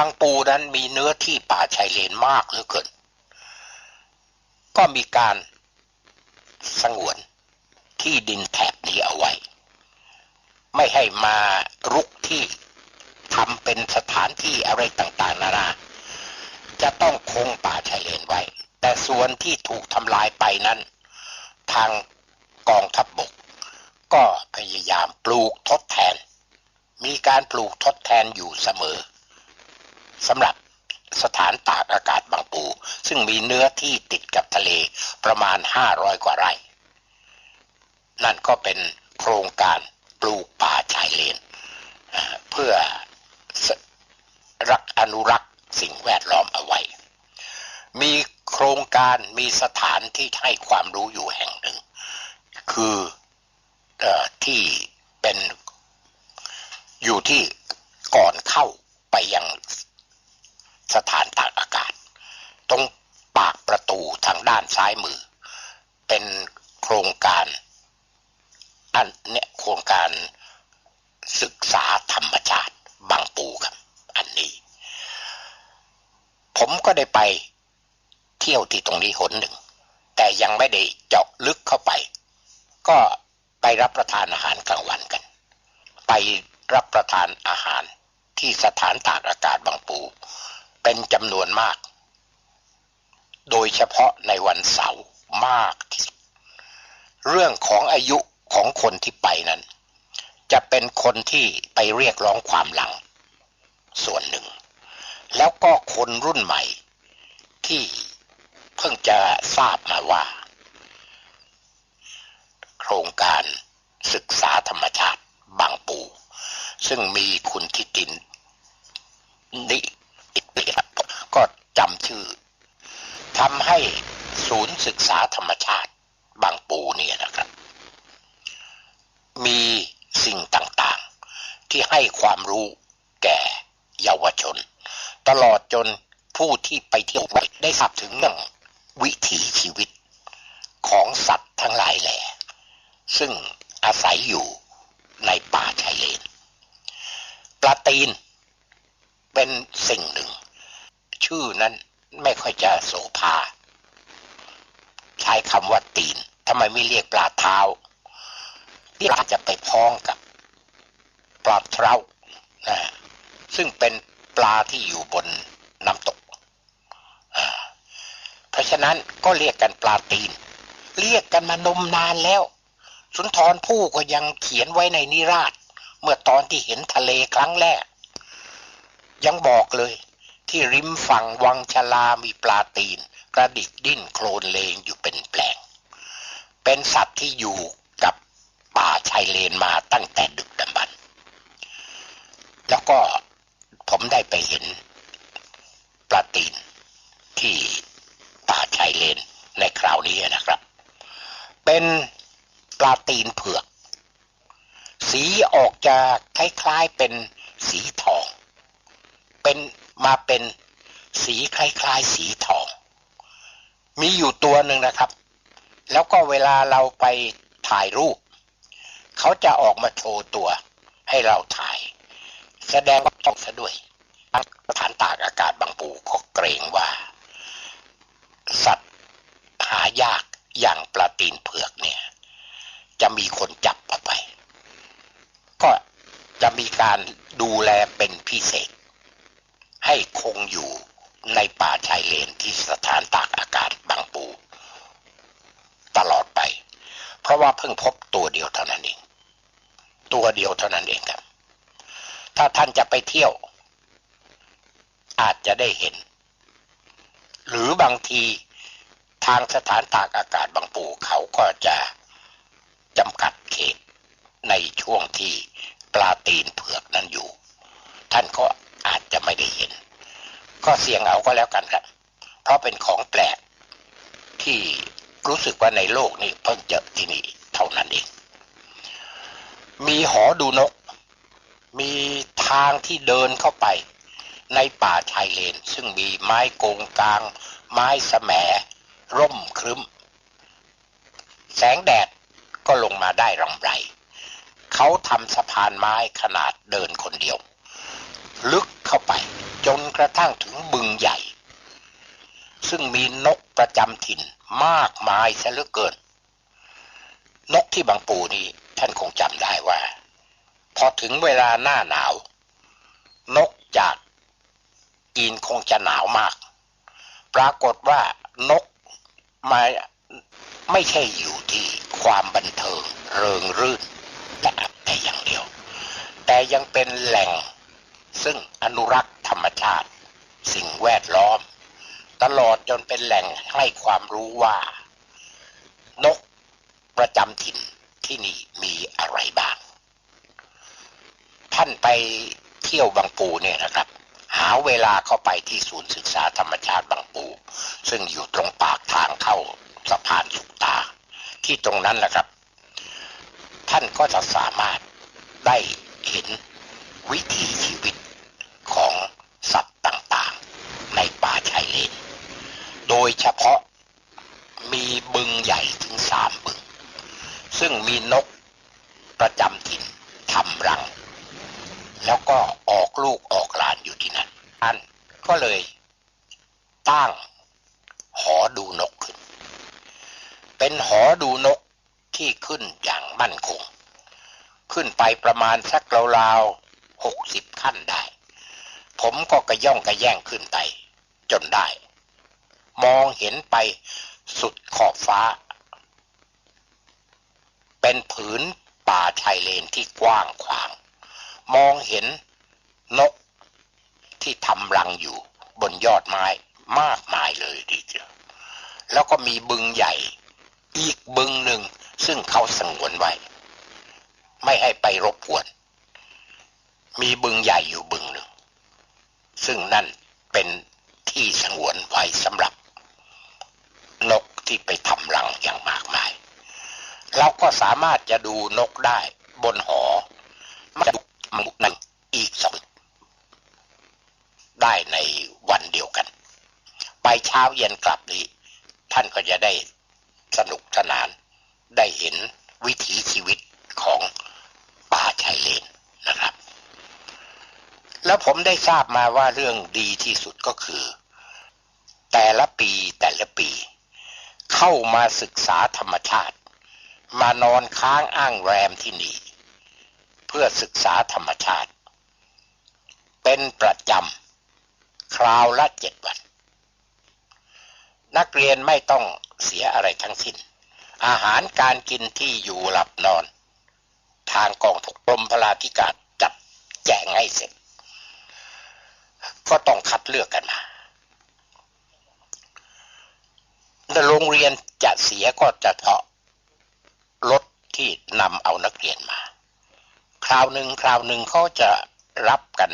บางปูนั้นมีเนื้อที่ป่าชายเลนมากเหลือเกิน ก็มีการสงวนที่ดินแถบนี้เอาไว้ ไม่ให้มารุกที่ทำเป็นสถานที่อะไรต่างๆ นานา จะต้องคงป่าชายเลนไว้ แต่ส่วนที่ถูกทำลายไปนั้น ทางกองทัพบบก ก็พยายามปลูกทดแทน มีการปลูกทดแทนอยู่เสมอ สำหรับสถานตากอากาศบางปู ซึ่งมีเนื้อที่ติดกับทะเลประมาณ 500 กว่าไร่ นั่นก็เป็นโครงการปลูกป่าชายเลน เพื่อรักอนุรักษ์สิ่งแวดล้อมเอาไว้ มีโครงการมีสถานที่ให้ความรู้อยู่แห่งหนึ่ง คืออที่เป็นอยู่ที่ก่อนเข้าไปยัง สถานตากอากาศ ตรงปากประตูทางด้านซ้ายมือ เป็นโครงการอันเนี่ยโครงการศึกษาธรรมชาติบางปูครับ อันนี้ ผมก็ได้ไปเที่ยวที่ตรงนี้หนหนึ่ง แต่ยังไม่ได้เจาะลึกเข้าไป ก็ไปรับประทานอาหารกลางวันกัน ไปรับประทานอาหารที่สถานตากอากาศบางปู เป็นจำนวนมาก โดยเฉพาะในวันเสาร์มากที่สุด เรื่องของอายุของคนที่ไปนั้น จะเป็นคนที่ไปเรียกร้องความหลัง ส่วนหนึ่ง แล้วก็คนรุ่นใหม่ที่เพิ่งจะทราบมาว่า โครงการศึกษาธรรมชาติบางปู ซึ่งมีคุณทิตินนิ ชื่อทำให้ศูนย์ศึกษาธรรมชาติบางปูเนี่ยนะครับ มีสิ่งต่างๆ ที่ให้ความรู้แก่เยาวชน ตลอดจนผู้ที่ไปเที่ยวได้ทราบถึงเรื่องวิถีชีวิตของสัตว์ทั้งหลายแหล่ซึ่งอาศัยอยู่ในป่าชายเลนปลาตีนเป็นสิ่งหน ไม่ค่อยจะโสภา ใช้คำว่าตีนทำไมไม่เรียกปลาเท้าที่เราจะไปพ้องกับปลาเท้านะซึ่งเป็นปลาที่อยู่บนน้ำตก เพราะฉะนั้นก็เรียกกันปลาตีน เรียกกันมานมนานแล้ว สุนทรผู้ก็ยังเขียนไว้ในนิราช เมื่อตอนที่เห็นทะเลครั้งแรก ยังบอกเลย ที่ริมฝั่งวังชลามีปลาตีน กระดิกดิ้นโคลนเลงอยู่เป็นแปลง เป็นสัตว์ที่อยู่กับป่าชายเลนมาตั้งแต่ดึกดำบรรพ์แล้วก็ผมได้ไปเห็นปลาตีนที่ป่าชายเลนในคราวนี้นะครับ เป็นปลาตีนเผือก สีออกจะคล้ายๆเป็นสีทอง เป็น มาเป็นสีคล้ายๆสีทอง มีอยู่ตัวหนึ่งนะครับ แล้วก็เวลาเราไปถ่ายรูป เขาจะออกมาโชว์ตัวให้เราถ่าย แสดงว่าต้องซะด้วยสถานตากอากาศบางปูก็เกรงว่า สัตว์หายากอย่างปลาตีนเผือกเนี่ย จะมีคนจับเอาไป ก็จะมีการดูแลเป็นพิเศษ ให้คงอยู่ในป่าชายเลนที่สถานตากอากาศบางปู ตลอดไป เพราะว่าเพิ่งพบตัวเดียวเท่านั้นเอง ตัวเดียวเท่านั้นเองครับ ถ้าท่านจะไปเที่ยว อาจจะได้เห็น หรือบางทีทางสถานตากอากาศบางปูเขาก็จะจำกัดเขตในช่วงที่ปลาตีนเผือกนั้นอยู่ ท่านก็ อาจจะไม่ได้เห็น ก็เสี่ยงเอาก็แล้วกันครับ เพราะเป็นของแปลกที่รู้สึกว่าในโลกนี้เพิ่งเจอที่นี่เท่านั้นเอง มีหอดูนก มีทางที่เดินเข้าไป ในป่าชายเลน ซึ่งมีไม้โกงกลาง ไม้สแสมร่มครึ้ม แสงแดดก็ลงมาได้รำไร เขาทำสะพานไม้ขนาดเดินคนเดียว ลึก เข้าไป จนทั่งถึงบึงใหญ่ ซึ่งมีนกประจำถิ่นมากมายซะเหลือเกิน นกที่บางปูนี่ท่านคงจำได้ว่า พอถึงเวลาหน้าหนาว นกจากจีนคงจะหนาวมาก ปรากฏว่านกมาไม่ใช่อยู่ที่ความบันเทิงเริงรื่นแต่แต่อย่างเดียว แต่ยังเป็นแหล่ง ซึ่งอนุรักษ์ธรรมชาติ สิ่งแวดล้อม ตลอดจนเป็นแหล่งให้ความรู้ว่า นกประจำถิ่นที่นี่มีอะไรบ้าง ท่านไปเที่ยวบางปูเนี่ยนะครับ หาเวลาเข้าไปที่ศูนย์ศึกษาธรรมชาติบางปู ซึ่งอยู่ตรงปากทางเข้าสะพานสุกตา ที่ตรงนั้นแหละครับ ท่านก็จะสามารถได้เห็นวิถีชีวิต ของสัตว์ต่างๆ ในป่าชายเลน โดยเฉพาะมีบึงใหญ่ถึงสามบึง ซึ่งมีนกประจำถิ่นทำรัง แล้วก็ออกลูกออกหลานอยู่ที่นั่นท่านก็เลยตั้งหอดูนกขึ้น เป็นหอดูนกที่ขึ้นอย่างมั่นคง ขึ้นไปประมาณสักราวๆหกสิบขั้นได้ ผมก็กระย่องกระแย่งขึ้นไปจนได้ มองเห็นไปสุดขอบฟ้า เป็นผืนป่าชายเลนที่กว้างขวาง มองเห็นนกที่ทำรังอยู่บนยอดไม้มากมายเลยทีเดียวแล้วก็มีบึงใหญ่ อีกบึงหนึ่งซึ่งเขาสงวนไว้ ไม่ให้ไปรบกวน มีบึงใหญ่อยู่บึงหนึ่ง ซึ่งนั่นเป็นที่สงวนไว้สำหรับ นกที่ไปทำรังอย่างมากมาย เราก็สามารถจะดูนกได้บนหอมาดูมันหนึ่งอีกสองได้ในวันเดียวกัน ไปเช้าเย็นกลับนี้ ท่านก็จะได้สนุกสนาน ได้เห็นวิถีชีวิตของป่าชายเลนนะครับ แล้วผมได้ทราบมาว่าเรื่องดีที่สุดก็คือ แต่ละปีแต่ละปี เข้ามาศึกษาธรรมชาติ มานอนค้างอ้างแรมที่นี่ เพื่อศึกษาธรรมชาติ เป็นประจำคราวละเจ็ดวัน นักเรียนไม่ต้องเสียอะไรทั้งสิ้น อาหารการกินที่อยู่หลับนอน ทางกองทุกกรมพลาธิการจัดแจงให้เสร็จ ก็ต้องคัดเลือกกันมาแต่โรงเรียนจะเสียก็จะเพาะรถที่นำเอานักเรียนมา คราวหนึ่งคราวหนึ่งเขาจะรับกัน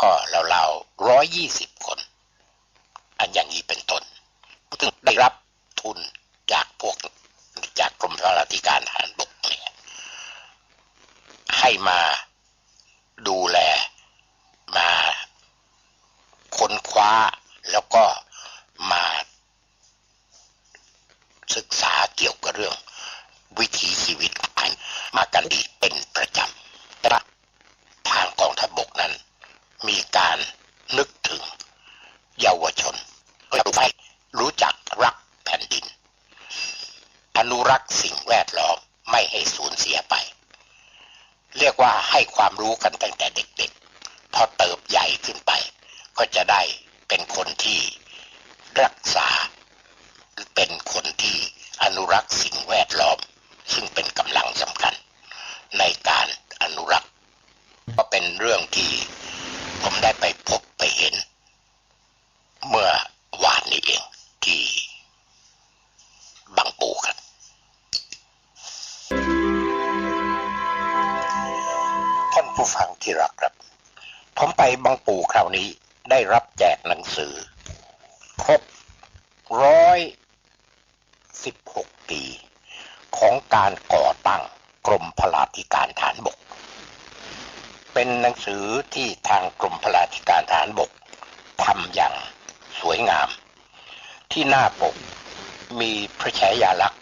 ก็ราวๆร้อยยี่สิบคน อันอย่างนี้เป็นต้นซึ่งได้รับทุนจากพวกจากกรมพลาธิการทหารบกเนี่ยให้มาดูแลมา ค้นคว้าแล้วก็มาศึกษาเกี่ยวกับเรื่อง วิถีชีวิตกันมากันดีเป็นประจำแต่ว่าทางกองทัพบกนั้น มีการนึกถึงเยาวชนเพื่อให้รู้จักรักแผ่นดิน อนุรักษ์สิ่งแวดล้อมไม่ให้สูญเสียไป เรียกว่าให้ความรู้กันตั้งแต่เด็กๆ พอเติบใหญ่ขึ้นไป ก็ จะได้ การก่อตั้งกรมพลาธิการฐานบก เป็นหนังสือที่ทางกรมพลาธิการฐานบกทำอย่างสวยงาม ที่หน้าปกมีพระฉายาลักษณ์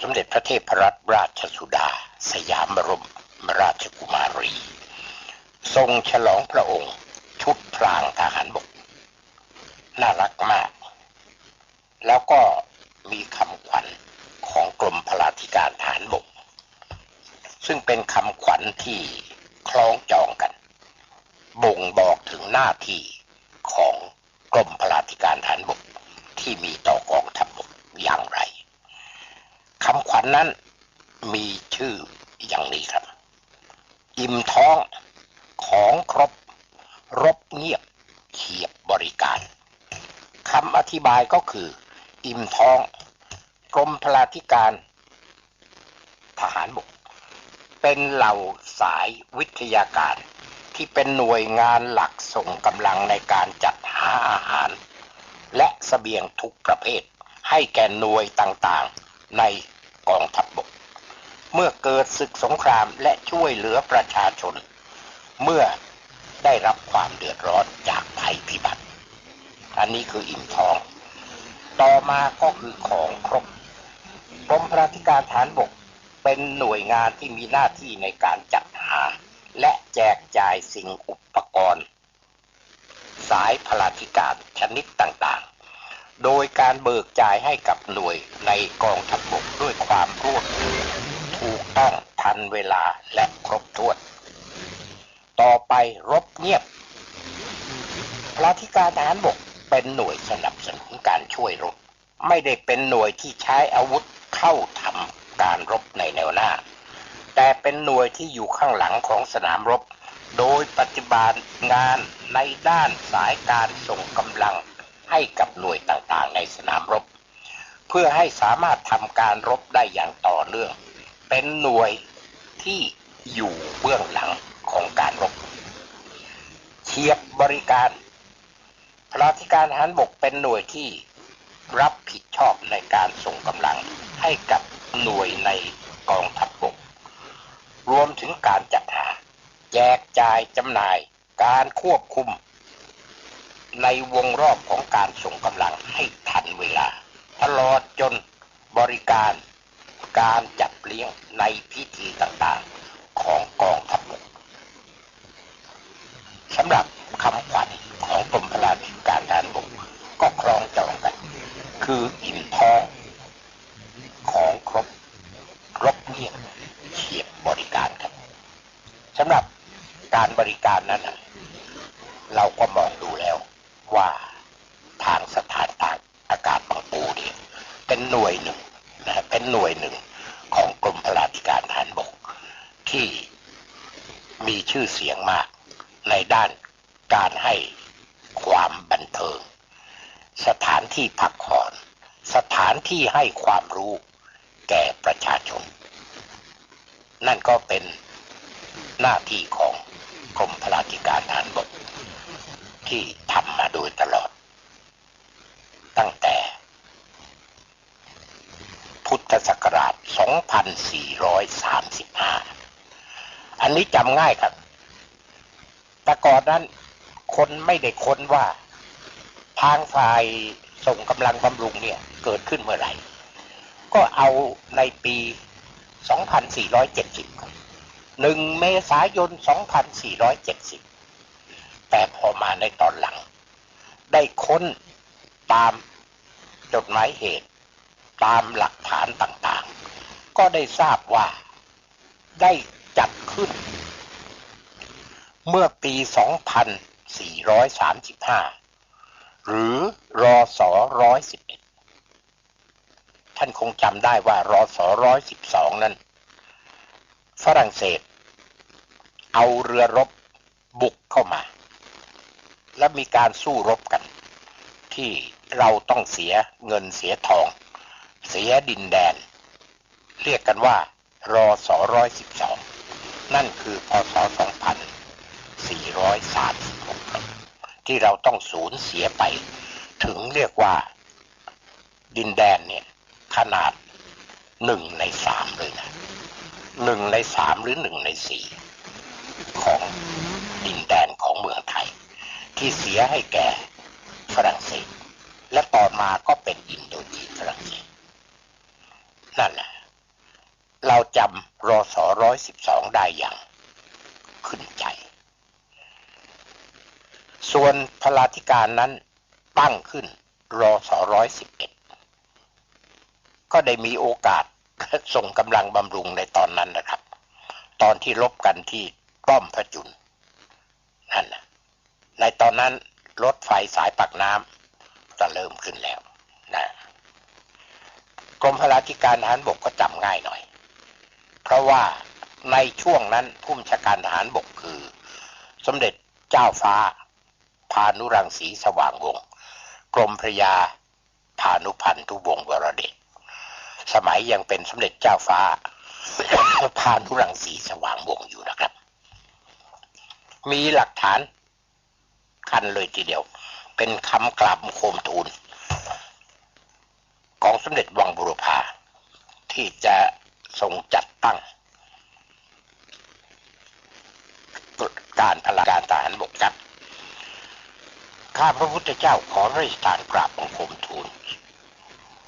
สมเด็จพระเทพรัตนราชสุดา สยามบรมราชกุมารี ทรงฉลองพระองค์ชุดพรางทหารบก น่ารักมาก แล้วก็มีคำขวัญของกรมพลาธิการทหารบก ซึ่งเป็นคำขวัญที่คล้องจองกัน บ่งบอกถึงหน้าที่ของกรมพลาธิการทารบกที่มีต่อกองทัพบกอย่างไรคำขวัญนนั้นมีชื่ออย่างนี้ครับ อิ่มท้องของครบ รบเงียบเขียบบริการคำอธิบายก็คือ อิ่มท้อง กรมพลาธิการทารบก เป็นเหล่าสายวิทยาการ ที่เป็นหน่วยงานหลักส่งกำลังในการจัดหาอาหาร และสเสบียงทุกประเภท ให้แก่หน่วยต่างๆ ในกองทัพบบก เมื่อเกิดศึกสงครามและช่วยเหลือประชาชน เมื่อได้รับความเดือดร้อนจากภัยพิบัติ อันนี้คืออิ่มท้อง ต่อมาก็คือของครบกรมพระธิการฐานบก เป็นหน่วยงานที่มีหน้าที่ในการจัดหา และแจกจ่ายสิ่งอุปกรณ์ สายพลาธิการชนิดต่างๆ โดยการเบิกจ่ายให้กับหน่วยในกองทัพบกด้วยความรวดเร็วถูกต้องทันเวลาและครบถ้วน ต่อไปรบเงียบพลาธิการทหารบกเป็นหน่วยสนับสนุนการช่วยรบไม่ได้เป็นหน่วยที่ใช้อาวุธเข้าทำ การรบในแนวหน้า แต่เป็นหน่วยที่อยู่ข้างหลังของสนามรบ โดยปฏิบัติงานในด้านสายการส่งกำลังให้กับหน่วยต่างๆ ในสนามรบ เพื่อให้สามารถทำการรบได้อย่างต่อเนื่อง เป็นหน่วยที่อยู่เบื้องหลังของการรบเทียบบริการพลาธิการทหารบกเป็นหน่วยที่รับผิดชอบในการส่งกำลังให้กับ หน่วยในกองทัพบก รวมถึงการจัดหา แจกจ่ายจำหน่ายการควบคุม ในวงรอบของการส่งกำลังให้ทันเวลา ตลอดจนบริการการจัดเลี้ยงในพิธีต่างๆของกองทัพบกสำหรับคำขวัญของกรมพลาธิการทหารบกก็คล้องจองกัน คืออิ่มท้องของครบรบเงียบเฉียบบริการครับสำหรับ การบริการนั้นเราก็มองดูแล้วว่าทางสถานทางอากาศบางปูนี่เป็นหน่วยหนึ่งนะฮะเป็นหน่วยหนึ่งของกรมพลาธิการทหารบก ที่มีชื่อเสียงมากในด้านการให้ความบันเทิง สถานที่พักผ่อน สถานที่ให้ความรู้แก่ประชาชน นั่นก็เป็นหน้าที่ของ กรมพลาธิการทหารบกที่ทำมาโดยตลอด ตั้งแต่ พุทธศักราช 2435 อันนี้จำง่ายครับ แต่ก่อนนั้นคนไม่ได้ค้นว่า ทางฝ่ายส่งกำลังบำรุงเนี่ยเกิดขึ้นเมื่อไหร่ ก็เอาในปี 2470ครับ หนึ่งเมษายน 2470 แต่พอมาในตอนหลัง ได้ค้นตามจดหมายเหตุ ตามหลักฐานต่างๆ ก็ได้ทราบว่าได้จัดขึ้น เมื่อปี 2435 หรือรอสอ111 ท่านคงจำได้ว่ารอสอ112 นั้นฝรั่งเศส เอาเรือรบบุกเข้ามา และมีการสู้รบกัน ที่เราต้องเสียเงินเสียทอง เสียดินแดน เรียกกันว่ารอสอ112นั่นคือพศ2436ครับหกที่เราต้องสูญเสียไป ถึงเรียกว่าดินแดนเนี่ย ขนาดหนึ่งในสามเลยนะหนึ่งในสามหรือหนึ่งในสี่ของดินแดนของเมืองไทย ที่เสียให้แก่ฝรั่งเศส และต่อมาก็เป็นอินโดจีนฝรั่งเศสนั่นแหละ เราจำรอสอร้อยสิบสองได้อย่างขึ้นใจ ส่วนพลาธิการนั้นตั้งขึ้นรอสอร้อยสิบเอ็ดก็ได้มีโอกาสส่งกำลังบำรุงในตอนนั้นนะครับ ตอนที่รบกันที่ป้อมพระจุลนั่นนะ ในตอนนั้นรถไฟสายปักน้ำจะเริ่มขึ้นแล้วนะกรมพลาธิการทหารบกก็จำง่ายหน่อย เพราะว่าในช่วงนั้นผู้บัญชาการทหารบกคือ สมเด็จเจ้าฟ้า พานุรังสีสว่างวงศ์กรมพระยาพานุพันธุวงศ์วรเดชสมัยยังเป็นสมเด็จเจ้าฟ้า พานุรังสีสว่างวงศ์อยู่นะครับ มีหลักฐาน คันเลยทีเดียว เป็นคำกราบโคมทูลของสมเด็จวังบุรพาที่จะทรงจัดตั้ง การพลาการทหารบกครับข้าพระพุทธเจ้าขอระราชทานกราบบังคมทูล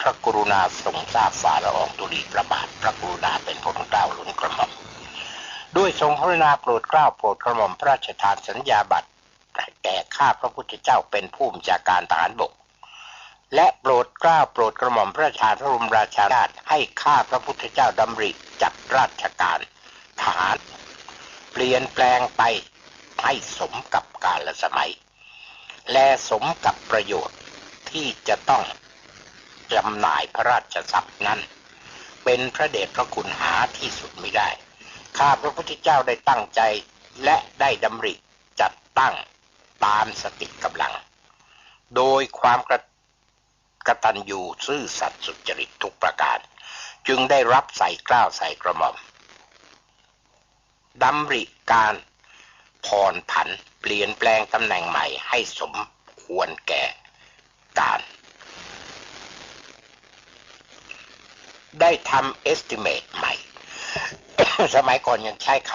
พระกรุณาทรงทราบฝ่าละอองตุลีพระบาทพระกรุณาเป็นพระเกล้าหลุนกระหม่อมด้วยทรงพระกรุณาโปรดเกล้าโปรดกระหม่อมพระราชทานสัญญาบัตร แก่ข้าพระพุทธเจ้าเป็นผู้บัญชาการทหารบก และโปรดกล้าโปรดกระหม่อมพระราชาพระบรมราชาราชให้ข้าพระพุทธเจ้าดำริจัดราชการทหาร เปลี่ยนแปลงไปให้สมกับกาลสมัย และสมกับประโยชน์ที่จะต้องจำหน่ายพระราชทรัพย์นั้น เป็นพระเดชพระคุณหาที่สุดไม่ได้ ข้าพระพุทธเจ้าได้ตั้งใจและได้ดำริจัดตั้ง ตามสติกำลัง โดยความกระกตัญญูซื่อสัตย์สุจริตทุกประการ จึงได้รับใส่กล้าวใส่กระหม่อมดำริการผ่อนผันเปลี่ยนแปลงตำแหน่งใหม่ให้สมควรแก่การ ได้ทำ estimate ใหม่ สมัยก่อนยังใช้ค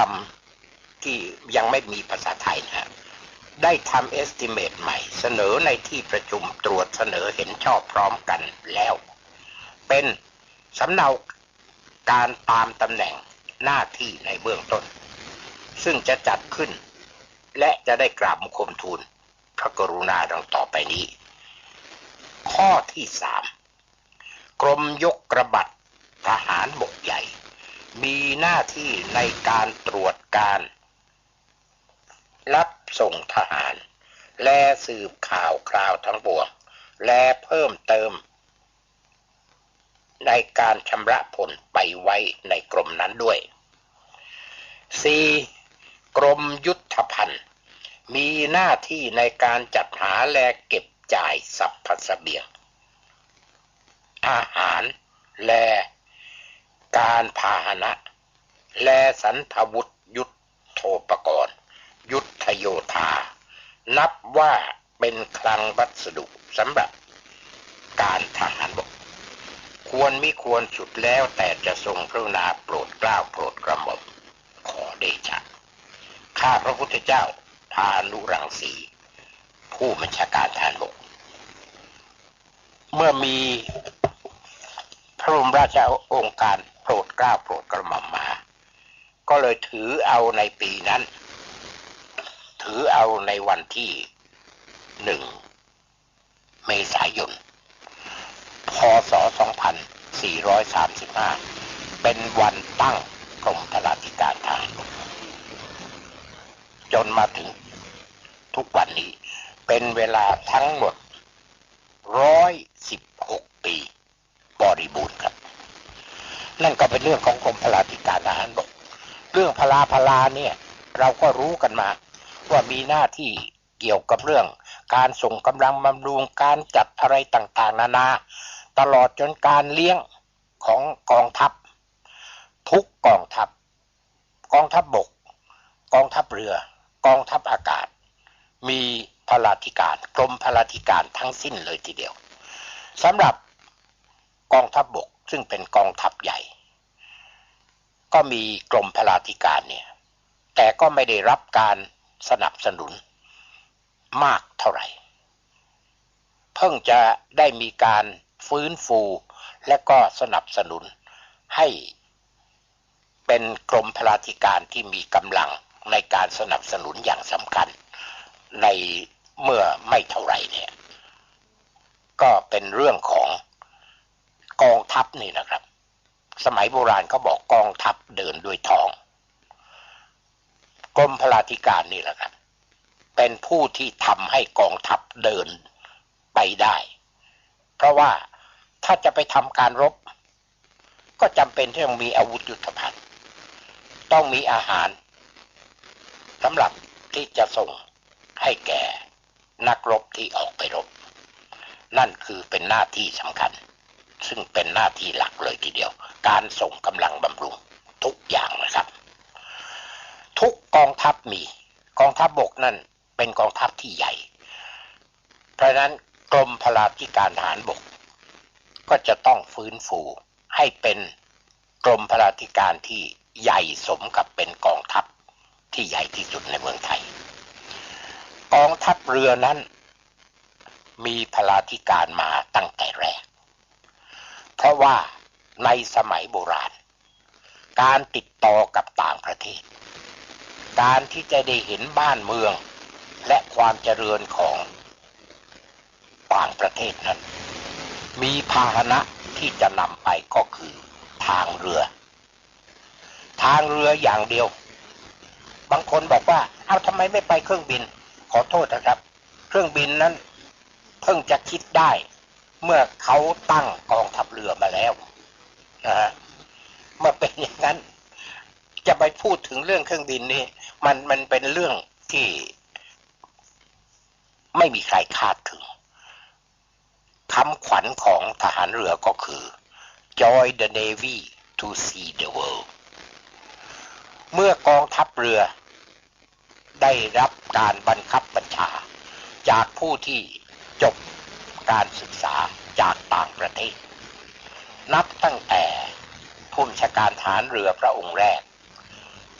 ำที่ยังไม่มีภาษา ได้ทำ estimate ใหม่ เสนอในที่ประชุมตรวจเสนอเห็นชอบพร้อมกันแล้ว เป็นสำเนาการตามตำแหน่งหน้าที่ในเบื้องต้น ซึ่งจะจัดขึ้น และจะได้กราบบังคมทูลพระกรุณาดังต่อไปนี้ ข้อที่สามกรมยกกระบัดทหารบกใหญ่ มีหน้าที่ในการตรวจการ รับส่งทหาร และสืบข่าวคราวทั้งปวง และเพิ่มเติม ในการชำระผลไปไว้ในกรมนั้นด้วย 4. กรมยุทธภัณฑ์ มีหน้าที่ในการจัดหาและเก็บจ่ายสรรพเสบียง อาหารและการพาหนะ และสันพวุธยุทธโธปกรณ์ ยุทธโยธา นับว่าเป็นคลังวัสดุสำหรับการทหารบก ควรมิควรสุดแล้วแต่จะทรงพระกรุณาโปรดเกล้าโปรดกระหม่อมขอเดชะข้าพระพุทธเจ้าพานุรังสี ผู้บัญชาการทหารบก เมื่อมีพระบรมราชโองการโปรดเกล้าโปรดกระหม่อมมา ก็เลยถือเอาในปีนั้น ถือเอาในวันที่หนึ่งเมษายน พศ 2435 เป็นวันตั้งกรมพลาธิการทารบกจนมาถึงทุกวันนี้ เป็นเวลาทั้งหมด 116 ปี บริบูรณ์ครับ นั่นก็เป็นเรื่องของกรมพลาธิการทหารบก เรื่องพลาพลาเนี่ย เราก็รู้กันมา ว่ามีหน้าที่เกี่ยวกับเรื่อง การส่งกำลังบำรุงการจัดอะไรต่างๆ นานา ตลอดจนการเลี้ยงของกองทัพ ทุกกองทัพ กองทัพบบก กองทัพเรือ กองทัพอากาศ มีพลาธิการกรมพลาธิการทั้งสิ้นเลยทีเดียวสำหรับกองทัพบบกซึ่งเป็นกองทัพใหญ่ ก็มีกรมพลาธิการเนี่ยแต่ก็ไม่ได้รับการ สนับสนุนมากเท่าไหร่ เพิ่งจะได้มีการฟื้นฟูและก็สนับสนุนให้เป็นกรมพลาธิการที่มีกำลังในการสนับสนุนอย่างสำคัญ ในเมื่อไม่เท่าไหร่เนี่ย ก็เป็นเรื่องของกองทัพนี่นะครับ สมัยโบราณเขาบอกกองทัพเดินด้วยทอง กรมพลาธิการนี่แหละครับ เป็นผู้ที่ทำให้กองทัพเดินไปได้ เพราะว่าถ้าจะไปทำการรบ ก็จำเป็นที่ต้องมีอาวุธยุทโธภัณฑ์ ต้องมีอาหารสำหรับที่จะส่งให้แก่นักรบที่ออกไปรบ นั่นคือเป็นหน้าที่สำคัญ ซึ่งเป็นหน้าที่หลักเลยทีเดียว การส่งกำลังบำรุงทุกอย่างนะครับ กองทัพมี กองทัพบบกนั่นเป็นกองทัพที่ใหญ่ เพราะฉะนั้นกรมพลาธิการทหารบก ก็จะต้องฟื้นฟูให้เป็นกรมพลาธิการที่ใหญ่สมกับเป็นกองทัพที่ใหญ่ที่สุดในเมืองไทย กองทัพเรือนั้นมีพลาธิการมาตั้งแต่แรก เพราะว่าในสมัยโบราณ การติดต่อกับต่างประเทศ การที่จะได้เห็นบ้านเมือง และความเจริญของต่างประเทศนั้น มีพาหนะที่จะนำไปก็คือทางเรือ ทางเรืออย่างเดียว บางคนบอกว่า เอาทำไมไม่ไปเครื่องบิน ขอโทษนะครับ เครื่องบินนั้นเพิ่งจะคิดได้ เมื่อเขาตั้งกองทัพเรือมาแล้วนะฮะเมื่อเป็นอย่างนั้น จะไปพูดถึงเรื่องเครื่องบินนี่มันมันเป็นเรื่องที่ไม่มีใครคาดถึงคำขวัญของทหารเรือก็คือ Join the Navy to see the world เมื่อกองทัพเรือ ได้รับการบังคับบัญชา จากผู้ที่จบการศึกษาจากต่างประเทศ นับตั้งแต่ผู้ชาการฐานเรือพระองค์แรก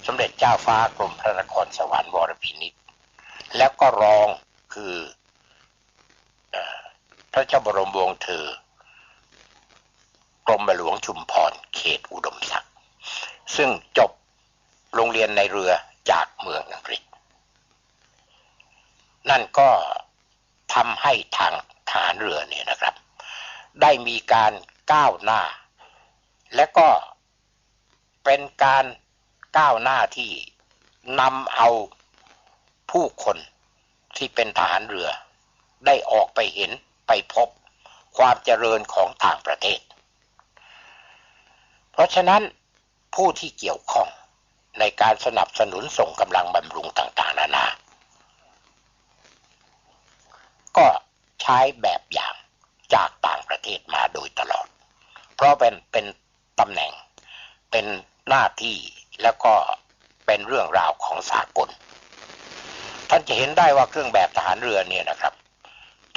สมเด็จเจ้าฟ้ากรมพระนครสวรรค์วรพินิจแล้วก็รองคือเออพระเจ้าบรมวงศ์เธอกรมหลวงชุมพรเขตอุดมศักดิ์ซึ่งจบโรงเรียนในเรือจากเมืองอังกฤษ นั่นก็ทำให้ทางฐานเรือเนี่ยนะครับ ได้มีการก้าวหน้า และก็เป็นการ ก้าวหน้าที่นำเอาผู้คนที่เป็นทหารเรือ ได้ออกไปเห็นไปพบความเจริญของต่างประเทศ เพราะฉะนั้นผู้ที่เกี่ยวข้องในการสนับสนุนส่งกำลังบำรุงต่างๆ นานา ก็ใช้แบบอย่างจากต่างประเทศมาโดยตลอด เพราะเป็นเป็นตำแหน่งเป็นหน้าที่ แล้วก็เป็นเรื่องราวของสากล ท่านจะเห็นได้ว่าเครื่องแบบทหารเรือเนี่ยนะครับ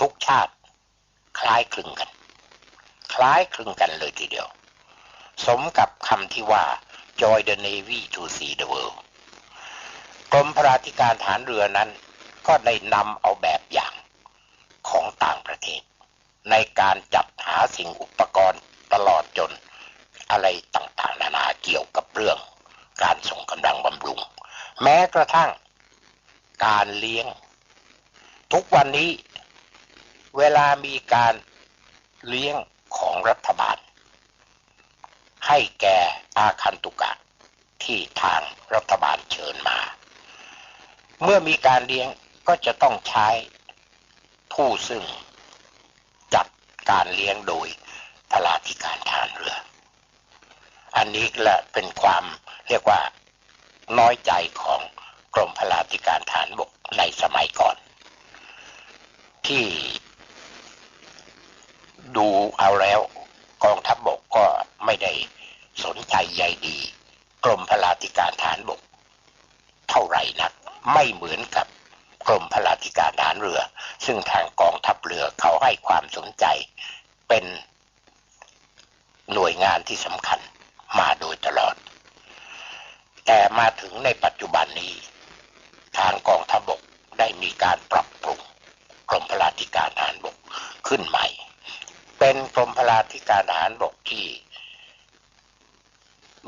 ทุกชาติคล้ายคลึงกัน คล้ายคลึงกันเลยทีเดียว สมกับคำที่ว่า Join the Navy to see the world กรมพระราธิการฐานเรือนั้น ก็ได้นำเอาแบบอย่างของต่างประเทศ ในการจัดหาสิ่งอุปกรณ์ตลอดจนอะไรต่างๆ นานาเกี่ยวกับเรื่อง การส่งกำลังบำรุง แม้กระทั่งการเลี้ยง ทุกวันนี้เวลามีการเลี้ยงของรัฐบาล ให้แก่อาคันตุกะที่ทางรัฐบาลเชิญมา เมื่อมีการเลี้ยงก็จะต้องใช้ผู้ซึ่งจัดการเลี้ยงโดยพลาธิการทหารเรือ อันนี้แหละเป็นความ เรียกว่าน้อยใจของกรมพลาธิการทหารบกในสมัยก่อน ที่ดูเอาแล้วกองทัพบบกก็ไม่ได้สนใจใยดี กรมพลาธิการทหารบก เท่าไหร่นัก ไม่เหมือนกับกรมพลาธิการทหารเรือ ซึ่งทางกองทัพเรือเขาให้ความสนใจเป็นหน่วยงานที่สำคัญมาโดยตลอด แต่มาถึงในปัจจุบันนี้ ทางกองทัพบกได้มีการปรับปรุงกรมพลาธิการทหารบกขึ้นใหม่ เป็นกรมพลาธิการทหารบกที่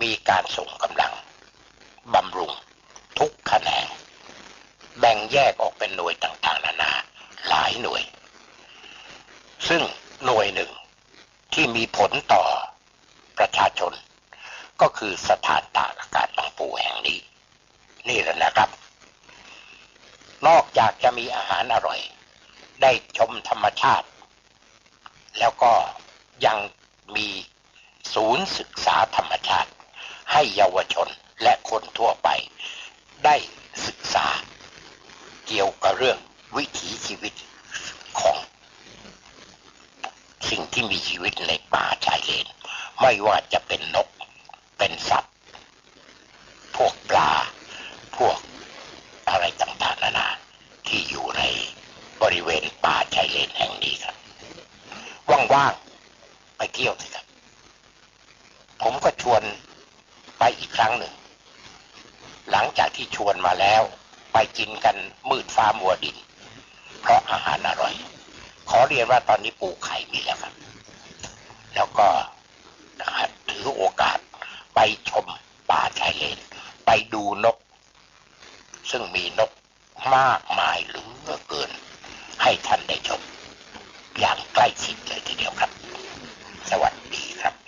มีการส่งกำลังบำรุงทุกแขนงแบ่งแยกออกเป็นหน่วยต่างๆ นานาหลายหน่วย ซึ่งหน่วยหนึ่งที่มีผลต่อประชาชน ก็คือสถานตา แห่งนี้ นี่แหละนะครับ นอกจากจะมีอาหารอร่อย ได้ชมธรรมชาติ แล้วก็ยังมีศูนย์ศึกษาธรรมชาติ ให้เยาวชนและคนทั่วไป ได้ศึกษา เกี่ยวกับเรื่องวิถีชีวิตของ สิ่งที่มีชีวิตในป่าชายเลน ไม่ว่าจะเป็นนกเป็นสัตว์ วกปลา พวกอะไรต่างๆนานาที่อยู่ในบริเวณป่าชายเลนแห่งนี้ครับ ว่างๆ ไปเที่ยวสิครับ ผมก็ชวนไปอีกครั้งหนึ่ง หลังจากที่ชวนมาแล้วไปกินกันมืดฟ้ามัวดิน เพราะอาหารอร่อย ขอเรียนว่าตอนนี้ปูไข่มีแล้วครับ แล้วก็นะครับถือโอกาสไปชมป่าชายเลน ไปดูนก ซึ่งมีนกมากมายเหลือเกิน ให้ท่านได้ชมอย่างใกล้ชิดเลยทีเดียวครับ สวัสดีครับ